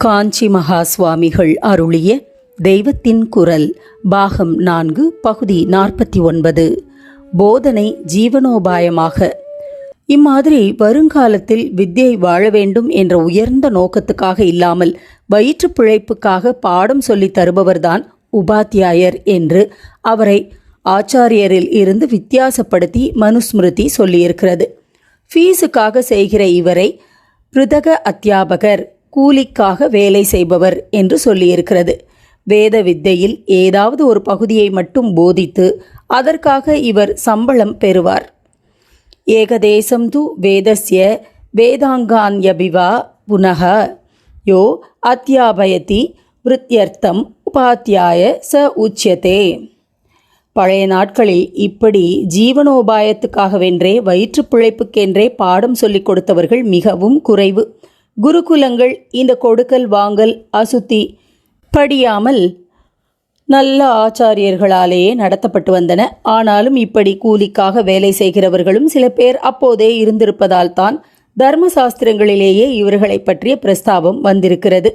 காஞ்சி மகா சுவாமிகள் அருளிய தெய்வத்தின் குரல் பாகம் நான்கு பகுதி நாற்பத்தி ஒன்பது. போதனை ஜீவனோபாயமாக. இம்மாதிரி வருங்காலத்தில் வித்தியை வாழ வேண்டும் என்ற உயர்ந்த நோக்கத்துக்காக இல்லாமல் வயிற்றுப் பிழைப்புக்காக பாடம் சொல்லித் தருபவர்தான் உபாத்தியாயர் என்று அவரை ஆச்சாரியரில் இருந்து வித்தியாசப்படுத்தி மனுஸ்மிருதி சொல்லியிருக்கிறது. ஃபீஸுக்காக செய்கிற இவரை பிருதக அத்தியாபகர் கூலிக்காக வேலை செய்பவர் என்று சொல்லியிருக்கிறது. வேத வித்தையில் ஏதாவது ஒரு பகுதியை மட்டும் போதித்து அதற்காக இவர் சம்பளம் பெறுவார். ஏகதேசம் து வேதஸ்ய வேதாங்கான்யபிவா புனக. யோ அத்தியாபயதி விருத்தியர்த்தம் உபாத்தியாய ச உச்சியதே. பழைய நாட்களில் இப்படி ஜீவனோபாயத்துக்காகவென்றே வயிற்று பிழைப்புக்கென்றே பாடம் சொல்லிக் கொடுத்தவர்கள் மிகவும் குறைவு. குருகுலங்கள் இந்த கொடுக்கல் வாங்கல் அசுத்தி படியாமல் நல்ல ஆச்சாரியர்களாலேயே நடத்தப்பட்டு வந்தன. ஆனாலும் இப்படி கூலிக்காக வேலை செய்கிறவர்களும் சில பேர் அப்போதே இருந்திருப்பதால் தான் தர்ம சாஸ்திரங்களிலேயே இவர்களை பற்றிய பிரஸ்தாபம் வந்திருக்கிறது.